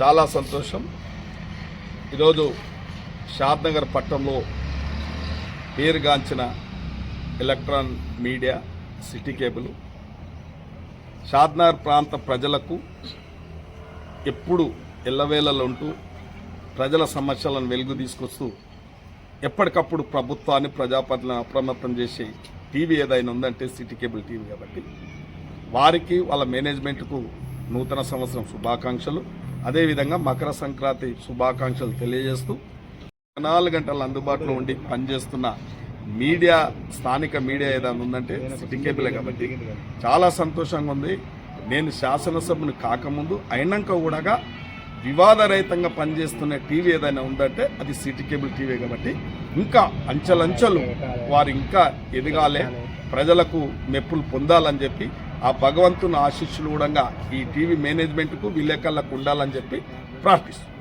చాలా సంతోషం. ఈరోజు షాద్నగర్ పట్టణంలో పేరుగాంచిన electron media city cable Shadnagar ప్రాంత ప్రజలకు ఎప్పుడు ఎల్లవేళలు ఉంటూ ప్రజల సమస్యలను వెలుగు తీసుకొస్తూ ఎప్పటికప్పుడు ప్రభుత్వాన్ని ప్రజాపతిని అప్రమత్తం చేసే టీవీ ఏదైనా ఉందంటే సిటీ కేబుల్ టీవీ కాబట్టి వారికి వాళ్ళ మేనేజ్మెంట్కు నూతన సంవత్సరం శుభాకాంక్షలు. అదేవిధంగా మకర సంక్రాంతి శుభాకాంక్షలు తెలియజేస్తూ నాలుగు గంటలు అందుబాటులో ఉండి పనిచేస్తున్న మీడియా స్థానిక మీడియా ఏదైనా ఉందంటే సిటీ కేబులే కాబట్టి చాలా సంతోషంగా ఉంది. నేను శాసనసభ్యుని కాకముందు అయినాక కూడా వివాదరహితంగా పనిచేస్తున్న టీవీ ఏదైనా ఉందంటే అది సిటీ కేబుల్ టీవీ కాబట్టి ఇంకా అంచెలంచెలు వారు ఇంకా ఎదగాలే. ప్రజలకు మెప్పులు పొందాలని చెప్పి ఆ భగవంతుని ఆశీస్సులు కూడా ఈ టీవీ మేనేజ్మెంట్కు విలేకరులకు ఉండాలని చెప్పి ప్రార్థిస్తున్నాను